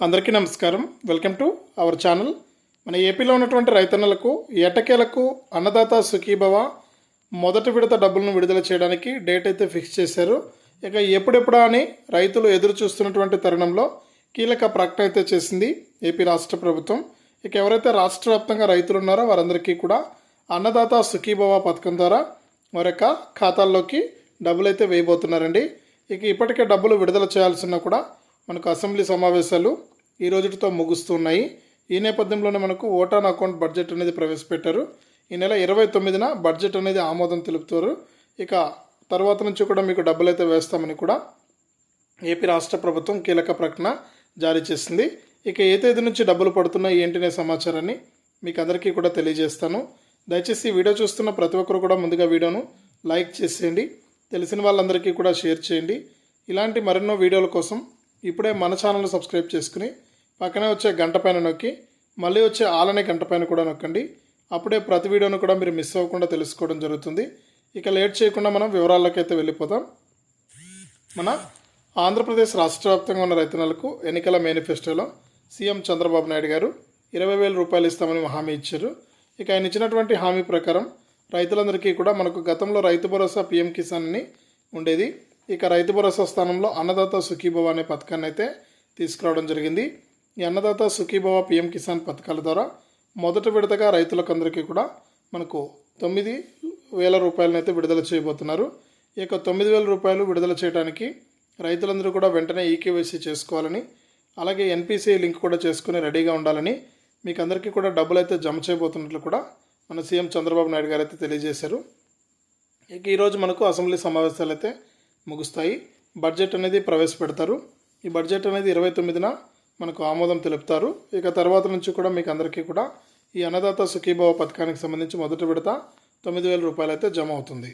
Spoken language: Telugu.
అందరికీ నమస్కారం. Welcome to our channel. మన ఏపీలో ఉన్నటువంటి రైతన్నలకు ఎటకేలకు అన్నదాత సుఖీభవ మొదటి విడత డబ్బులను విడుదల చేయడానికి డేట్ అయితే ఫిక్స్ చేశారు. ఇక ఎప్పుడెప్పుడా అని రైతులు ఎదురు చూస్తున్నటువంటి తరుణంలో కీలక ప్రకటన అయితే చేసింది ఏపీ రాష్ట్ర ప్రభుత్వం. ఇక ఎవరైతే రాష్ట్ర వ్యాప్తంగా రైతులు ఉన్నారో వారందరికీ కూడా అన్నదాత సుఖీభవ పథకం ద్వారా వారి యొక్క ఖాతాల్లోకి డబ్బులు అయితే వేయబోతున్నారండి. ఇక ఇప్పటికే డబ్బులు విడుదల చేయాల్సిన కూడా మనకు అసెంబ్లీ సమావేశాలు ఈ రోజుతో ముగుస్తున్నాయి. ఈ నేపథ్యంలోనే మనకు ఓటాన్ అకౌంట్ బడ్జెట్ అనేది ప్రవేశపెట్టారు. ఈ నెల ఇరవై తొమ్మిదిన బడ్జెట్ అనేది ఆమోదం తెలుపుతారు. ఇక తర్వాత నుంచి కూడా మీకు డబ్బులు అయితే వేస్తామని కూడా ఏపీ రాష్ట్ర ప్రభుత్వం కీలక ప్రకటన జారీ చేసింది. ఇక ఏ తేదీ నుంచి డబ్బులు పడుతున్నాయి ఏంటనే సమాచారాన్ని మీకు అందరికీ కూడా తెలియజేస్తాను. దయచేసి వీడియో చూస్తున్న ప్రతి ఒక్కరు కూడా ముందుగా వీడియోను లైక్ చేసేయండి. తెలిసిన వాళ్ళందరికీ కూడా షేర్ చేయండి. ఇలాంటి మరెన్నో వీడియోల కోసం ఇప్పుడే మన ఛానల్ని సబ్స్క్రైబ్ చేసుకుని పక్కనే వచ్చే గంట పైన నొక్కి మళ్ళీ వచ్చే ఆలనే గంట పైన కూడా నొక్కండి. అప్పుడే ప్రతి వీడియోను కూడా మీరు మిస్ అవ్వకుండా తెలుసుకోవడం జరుగుతుంది. ఇక లేట్ చేయకుండా మనం వివరాలకైతే వెళ్ళిపోతాం మన ఆంధ్రప్రదేశ్ రాష్ట్ర వ్యాప్తంగా ఉన్న రైతన్నలకు ఎన్నికల మేనిఫెస్టోలో సీఎం చంద్రబాబు నాయుడు గారు ఇరవై వేల రూపాయలు ఇస్తామని హామీ ఇచ్చారు. ఇక ఆయన ఇచ్చినటువంటి హామీ ప్రకారం రైతులందరికీ కూడా మనకు గతంలో రైతు భరోసా పీఎం కిసాన్ అని ఉండేది. ఇక రైతు భరోసా స్థానంలో అన్నదాత సుఖీభవ అనే పథకాన్ని అయితే తీసుకురావడం జరిగింది. ఈ అన్నదాత సుఖీభవ పిఎం కిసాన్ పథకాల ద్వారా మొదటి విడతగా రైతులకు అందరికీ కూడా మనకు తొమ్మిది వేల రూపాయలను అయితే విడుదల చేయబోతున్నారు. ఈ యొక్క తొమ్మిది వేల రూపాయలు విడుదల చేయడానికి రైతులందరూ కూడా వెంటనే ఈకేవైసీ చేసుకోవాలని అలాగే ఎన్పిసిఐ లింక్ కూడా చేసుకుని రెడీగా ఉండాలని మీకు అందరికీ కూడా డబ్బులు అయితే జమ చేయబోతున్నట్లు కూడా మన సీఎం చంద్రబాబు నాయుడు గారు అయితే తెలియజేశారు. ఇక ఈరోజు మనకు అసెంబ్లీ సమావేశాలు అయితే ముగుస్తాయి. బడ్జెట్ అనేది ప్రవేశపెడతారు. ఈ బడ్జెట్ అనేది ఇరవై తొమ్మిదిన మనకు ఆమోదం తెలుపుతారు. ఇక తర్వాత నుంచి కూడా మీకు అందరికీ కూడా ఈ అన్నదాత సుఖీభావ పథకానికి సంబంధించి మొదటి విడత తొమ్మిది వేల రూపాయలు అయితే జమ అవుతుంది.